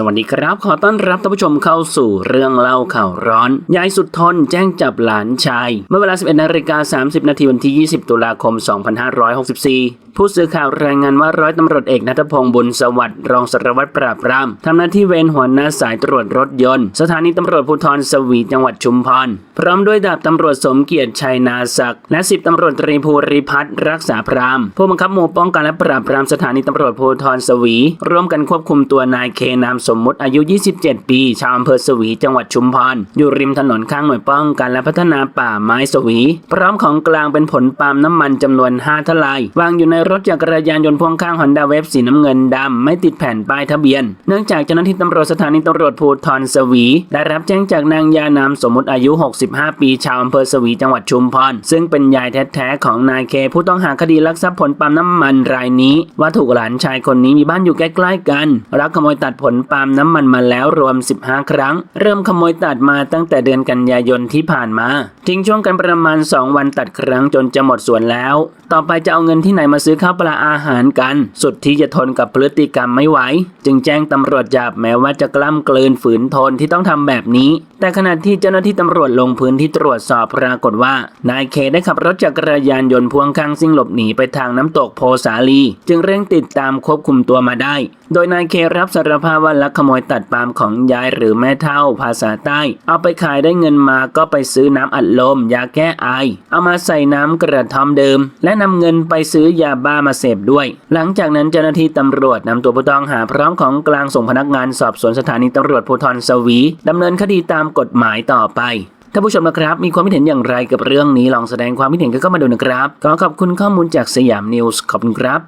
สวัสดีครับ ขอต้อนรับท่านผู้ชมเข้าสู่เรื่องเล่าข่าวร้อน ยายสุดทนแจ้งจับหลานชาย เมื่อเวลา 11นาฬิกา30 นาทีวันที่ 20 ตุลาคม 2564 ผู้สื่อข่าวรายงานว่าร้อยตำรวจเอกนัทพงศ์บุญสวัสดิ์รองสารวัตรปราบปรามทำหน้าที่เวรหัวหน้าสายตรวจรถยนต์ สถานีตำรวจภูธรสวีจังหวัดชุมพรพร้อมด้วยดาบตำรวจสมเกียรติชัยนาศักดิ์และสิบตำรวจตรีภูริพัฒน์รักษาพรามผู้บังคับหมู่ป้องกันและปราบปรามสถานีตำรวจภูธรสวี ร่วมกันควบคุมตัวนายเคนามสมมุติอายุ 27 ปี ชาวอำเภอสวีจังหวัดชุมพรอยู่ริมถนนข้างหน่วยป้องกันและพัฒนาป่าไม้สวี พร้อมของกลางเป็นผลปาล์มน้ำมันจำนวน 5ทลายวางอยู่ในรถจักรยานยนต์พ่วงข้างฮอนด้าเวฟสีน้ำเงินดำไม่ติดแผ่นป้ายทะเบียน เนื่องจากเจ้าหน้าที่ตำรวจสถานีตำรวจภูธรสวี ได้รับแจ้งจากนางยานามสมมติอายุ 65 ปีชาวอำเภอสวีจังหวัดชุมพร ซึ่งเป็นยายแท้ๆของนายเค ผู้ต้องหาคดีลักทรัพย์ผลปาล์มน้ำมันรายนี้ ว่าถูกหลานชายคนนี้มีบ้านอยู่ใกล้ๆกันรักขโมยตัดผลปาล์มน้ำมันมาแล้วรวม 15 ครั้ง เริ่มขโมยตัดมาตั้งแต่เดือนกันยายนที่ผ่านมาทิ้งช่วงกันประมาณ 2 วันตัดครั้งจนจะหมดส่วนแล้ว ต่อไปจะเอาเงินที่ไหนมาซื้อข้าวปลาอาหารกัน สุดที่จะทนกับพฤติกรรมไม่ไหว จึงแจ้งตำรวจจับแม้ว่าจะกล้ำกลืนฝืนทนที่ต้องทำแบบนี้ แต่ขณะที่เจ้าหน้าที่ตำรวจลงพื้นที่ตรวจสอบปรากฏว่า นายเคได้ขับรถจักรยานยนต์พ่วงข้างซิ่งหลบหนีไปทางน้ำตกโพสาลี จึงเร่งติดตามควบคุมตัวมาได้ โดยนายเครับสารภาพว่าลักขโมยตัดปาล์มของยายหรือแม่เท่าภาษาใต้ เอาไปขายได้เงินมาก็ไปซื้อน้ำอัดลมยาแก้ไอ เอามาใส่น้ำกระท่อมเดิม และนำเงินไปซื้อยาบ้ามาเสพด้วย หลังจากนั้นเจ้าหน้าที่ตำรวจนำตัวผู้ต้องหาพร้อมของกลางส่งพนักงานสอบสวนสถานีตำรวจภูธรสวีดำเนินคดีตามกฎหมายต่อไปท่านผู้ชมนะครับ มีความคิดเห็นอย่างไรกับเรื่องนี้ลองแสดงความคิดเห็นกันเข้ามาดูนะครับ ขอขอบคุณข้อมูลจากสยามนิวส์ขอบคุณครับ